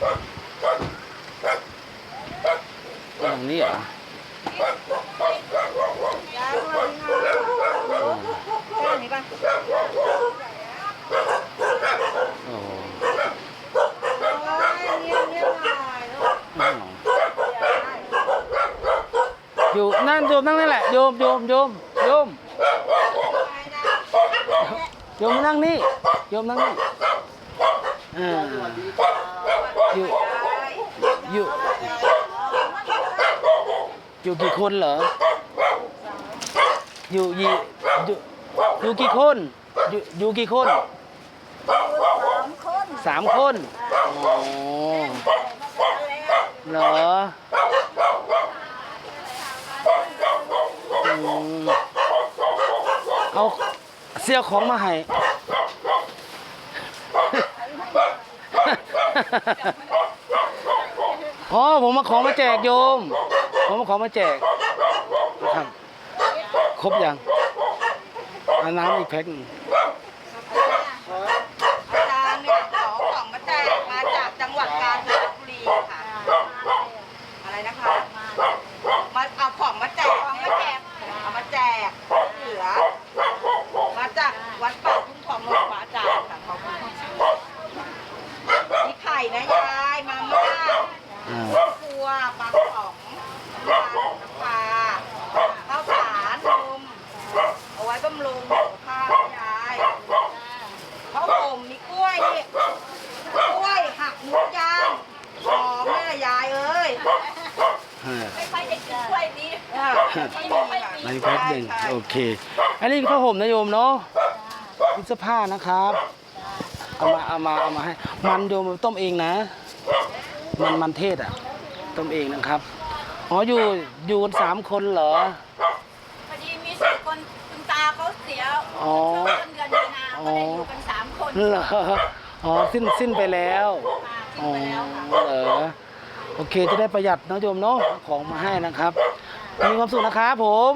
ตรงนี้เหรอยายสวัสดีค่ะแค่นี้ป่ะโอ้โหโอ้ยเงียบเงียบหน่อยลูกอ้าวอยู่นั่นโยมนั่งนี่แหละโยมโยมโยมโยมไปนะโยมนั่งนี่โยมนั่งนี่อ่า อยู่อยู่อยู่กี่คนเหรอ อยู่ยี่อยู่อยู่กี่คน อยู่อยู่กี่คนสามคนสามคนอ๋อเหรออืมเอาเสี้ยของมาให้ อ๋อผมมาของมาแจกโยม ผมมาของมาแจกนะครับครบยังอาน้ำอีกแพ็คหนึ่ง อาจารย์เนี่ยขอของมาแจกมาจากจังหวัดกาญจนบุรีค่ะ อะไรนะคะ มาเอาของมาแจกของมาแจกเอามาแจกเหลือ มาจากวัดป่าทุ่งทองหลวงพระอาจารย์ค่ะขอบคุณค่ะมีไข่นะยายมาม่า อ่า ครั วปลากระป๋องน้ำปลาข้าวสารนมเอาไว้บำรุงสุขภาพยายข้าวห่มมีกล้วยนี่กล้วยหักหมุกยางหอมแม่ยายเอ้ยอ่าไม่ค่อยได้กินกล้วยนี้ไม่มีค่ะในแพ็คหนึ่งโอเค อันนี้ข้าวห่มนะโยมเนาะมีเสื้อผ้านะครับ เอามาเอามาเอามาให้ มันโยมต้มเองนะ มันมันเทศอะ ต้มเองนะครับ อ๋ออยู่อยู่กันสามคนเหรอ พอดีมีสี่คนคุณตาเขาเสียอ๋อ ช่วงต้นเดือนมีนาก็เลยอยู่กันสามคนเหรออ๋อสิ้นสิ้นไปแล้ว มาขึ้อ๋นอไปแล้วค่ะ เหรอโอเคจะได้ประหยัดนะโยมเนาะเอาของมาให้นะครับ มีความสุขนะครับผม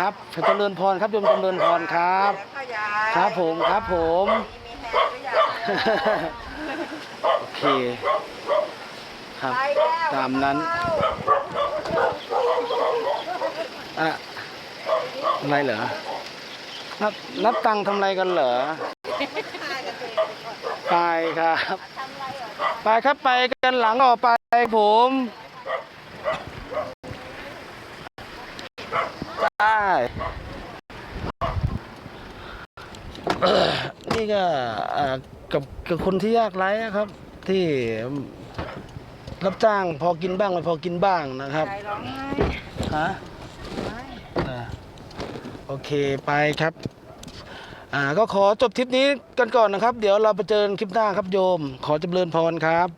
ครับเจริญพรครับโยมเจริญพรครับ แล้วค่ะยายครับผมครับผม มีแฮร์ด้วยยายโอเค ครับไปแล้วตามนั้นอะอะไรเหรอนับนับตังค์ทำอะไรกันเหรอไปครับไปครับไปกันหลังออกไปผมไปเอ่อนี่ก็อ่ากับกับคนที่ยากไร้อะครับ ที่ รับจ้างพอกินบ้างไม่พอกินบ้างนะครับยายร้องไห้ฮะอ่าโอเคไปครับอ่าก็ขอจบทริปนี้กันก่อนนะครับ เดี๋ยวเราไปเจอกันคลิปหน้าครับโยม ขอจำเริญพรครับ